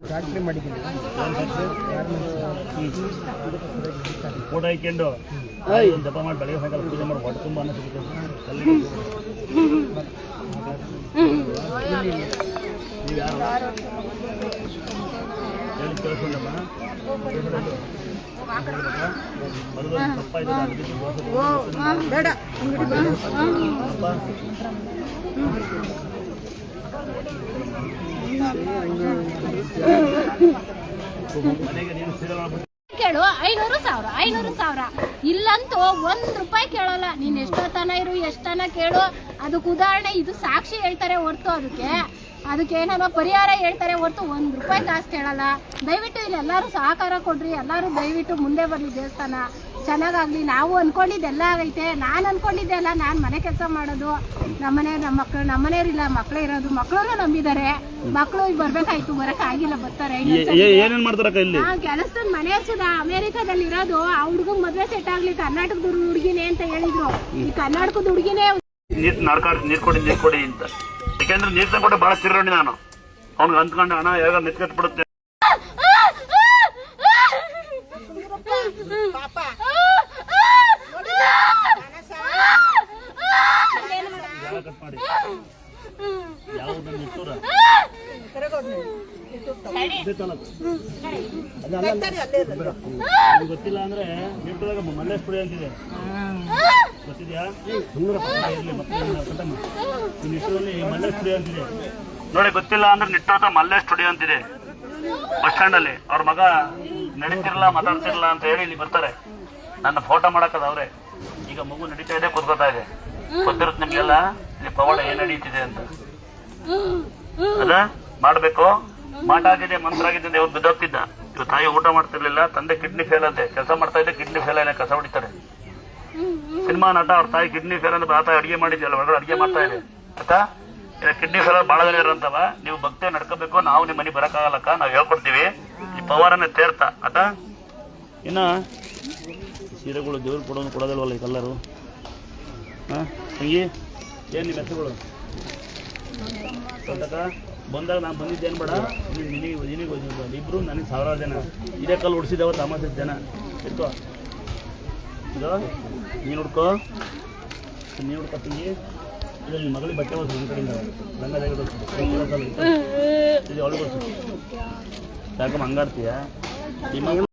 Factory ಮಾಡಿದ್ದೀನಿ photo ಹಾಕೊಂಡು ಒಂದು ಜಪ ಮಾಡಿ ಬೆಳಗ್ಗೆ ಸಾಯಂಕಾಲ ಪೂಜೆ ಮಾಡಿ ಹೊಟ್ಟೆ ತುಂಬ ಅನ್ನ ಸಿಗುತ್ತೆ ನೀವು ಯಾರು ಹೇಳಿ ಕೇಳಿಸ್ಕೊಂಡಮ್ಮ ಬೇಡ ಕೇಳು, ಐನೂರು ಸಾವಿರ ಐನೂರು ಸಾವಿರ. ಇಲ್ಲಂತೂ ಒಂದ್ ರೂಪಾಯಿ ಕೇಳಲ್ಲ. ನೀನ್ ಎಷ್ಟೊತ್ತನ ಇರು ಎಷ್ಟನ ಕೇಳು. ಅದಕ್ಕೆ ಉದಾಹರಣೆ, ಇದು ಸಾಕ್ಷಿ ಹೇಳ್ತಾರೆ ಹೊರ್ತು ಅದಕ್ಕೆ. ಅದಕ್ಕೆ ಏನಾರ ಪರಿಹಾರ ಹೇಳ್ತಾರೆ ಹೊರ್ತು ಒಂದ್ ರೂಪಾಯಿ ಕಾಸು ಕೇಳಲ್ಲ. ದಯವಿಟ್ಟು ಇಲ್ಲಿ ಎಲ್ಲರೂ ಸಹಕಾರ ಕೊಡ್ರಿ, ಎಲ್ಲರೂ ದಯವಿಟ್ಟು ಮುಂದೆ ಬರ್ಲಿ ದೇವಸ್ಥಾನ. ಚೆನ್ನಾಗಾಗ್ಲಿ ನಾವು ಅನ್ಕೊಂಡಿದ್ದೆಲ್ಲ ಆಗೈತೆ. ನಾನು ಅನ್ಕೊಂಡಿದ್ದೆ ಅಲ್ಲ ನಾನು ಮನೆ ಕೆಲಸ ಮಾಡೋದು. ನಮ್ಮನೆ ನಮ್ಮ ಮಕ್ಕಳು ನಮ್ಮನೇರಿಲ್ಲ ಮಕ್ಕಳೇ ಇರೋದು. ಮಕ್ಕಳನ್ನು ನಂಬಿದ್ದಾರೆ. ಮಕ್ಕಳು ಈಗ ಬರ್ಬೇಕಾಯ್ತು ಬರಕ್ ಆಗಿಲ್ಲ ಬರ್ತಾರೆ. ಕೆಲಸದ ಮನೆ ಸುದ ಅಮೇರಿಕಾದಲ್ಲಿ ಇರೋದು. ಆ ಹುಡುಗ ಮದ್ವೆ ಸೆಟ್ ಆಗ್ಲಿ ಕರ್ನಾಟಕದ ಹುಡುಗಿನೇ ಅಂತ ಹೇಳಿದ್ರು. ಈ ಕರ್ನಾಟಕದ ಹುಡುಗಿನೇ ನೀರ್ ಕೊಡಿ ನೀರು ಕೊಡಿ ಅಂತ. ಯಾಕೆಂದ್ರೆ ನೀರ್ ತಂದ್ಕೊಟ್ಟೆ ಬಹಳ ತಿರ್ಗೊಂಡಿ ನಾನು. ಅವ್ನಿಗೆ ಅಂದ್ಕೊಂಡು ಹಣ ಯಾವಾಗ ನೆತ್ಕತ್ ಪಾಪ. ಗೊತ್ತಿಲ್ಲ ಅಂದ್ರೆ ನಿಟ್ಟೂರಾಗ ಮಲ್ಲೇಶ್ಪುರಿ ಅಂತಿದೆ ಗೊತ್ತಿದ್ಯಾ ನಿಟ್ಟೂರಲ್ಲಿ ಮಲ್ಲೇಶ್ಪುರಿ ಅಂತಿದೆ ನೋಡಿ, ಗೊತ್ತಿಲ್ಲ ಅಂದ್ರೆ ನಿಟ್ಟೋದ ಮಲ್ಲೆ ಸ್ಟುಡಿಯೋ ಅಂತಿದೆ. ಬಸ್ ಸ್ಟ್ಯಾಂಡ್ ಅಲ್ಲಿ ಅವ್ರ ಮಗ ನಡೀತಿರಲ್ಲ ಮಾತಾಡ್ತಿರ್ಲ ಅಂತ ಹೇಳಿ ಇಲ್ಲಿ ಬರ್ತಾರೆ. ನನ್ನ ಫೋಟೋ ಮಾಡಕ್ಕದ ಅವ್ರೆ ಈಗ ಮಗು ನಡೀತಾ ಇದೆ ಕೂತ್ಕೋತಾ ಇದೆ. ಗೊತ್ತಿರುತ್ತೆ ನಿಮ್ಗೆಲ್ಲ? ಇಲ್ಲಿ ಪವಾಡ ಏನ್ ನಡೀತಿದೆ ಅಂತ. ಅದ? ಮಾಡ್ಬೇಕು. ಮಾಟ ಆಗಿದೆ, ಮಂತ್ರ ಆಗಿದೆ ಅಂತ ಇವ್ರು ಬಿದ್ದೋಗ್ತಿದ್ದ? ಇವ್ ತಾಯಿ ಊಟ ಮಾಡ್ತಿರ್ಲಿಲ್ಲ, ತಂದೆ ಕಿಡ್ನಿ ಫೇಲ್ ಅಂತೆ. ಕೆಲಸ ಮಾಡ್ತಾ ಇದ್ದೆ, ಕಿಡ್ನಿ ಫೇಲ್ ಏನೇ ಕಸ ಹೊಡಿತಾರೆ. ಸಿನಿಮಾ, ನಟ, ಅವ್ರ ತಾಯಿ ಕಿಡ್ನಿ ಫೇಲ್ ಅಂದ್ರೆ ಆತ ಅಡಿಗೆ ಮಾಡಿದ್ಯಲ್ಲ ಒಳಗಡೆ ಅಡಿಗೆ ಮಾಡ್ತಾ ಇದೆ. ಆಯ್ತಾ? ಕಿಡ್ನಿ ಫೇಲ್ ಬಹಳ ಜನ ಇರೋಂತವ. ನೀವು ಭಕ್ತಿ ನಡ್ಕೋಬೇಕು, ನಾವು ನಿಮ್ಮ ಮನೆ ಬರಕ್ಕಾಗಲ್ಲಕ್ಕ, ನಾವು ಹೇಳ್ಕೊಡ್ತೀವಿ. ಈ ಪವಾರನೇ ತೇರ್ತ. ಆತ ಇನ್ನ ಸೀರೆಗಳು ದೇವ್ರು ಕೊಡೋದು ಕೊಡೋದಿಲ್ವಲ್ಲ ಈ ಕಲ್ಲರು? ಹಾಂ? ಏನು ನಿಮ್ಮ ಹೆಸರುಗಳು? ಬಂದಾಗ ನಾನು ಬಂದಿದ್ದೇನು ಬೇಡ ನೀನು ನಿನಗೆ ನಿನಗೆ ಇಬ್ಬರು ನನಗೆ ಸಾವಿರಾರು ಜನ. ಇದೇ ಕಲ್ಲು ಉಡ್ಸಿದ್ದೇವ ತಮಾಷೆ ಜನ. ಇತ್ತು ಇದು, ನೀನು ಹುಡ್ಕೋ ನೀನು ಹುಡ್ಕೋ ತಂಗಿ. ಇದು ನಿಮ್ಮ ಮಗಳಿಗೆ ಬಟ್ಟೆ ಹೊಸ ನನ್ನ ಕಡೆಯಿಂದ. ತೆಗೆದು ಇದು ಅವಳು ಯಾಕಮ್ಮ ಹಂಗಾಡ್ತೀಯ? ಮಗಳು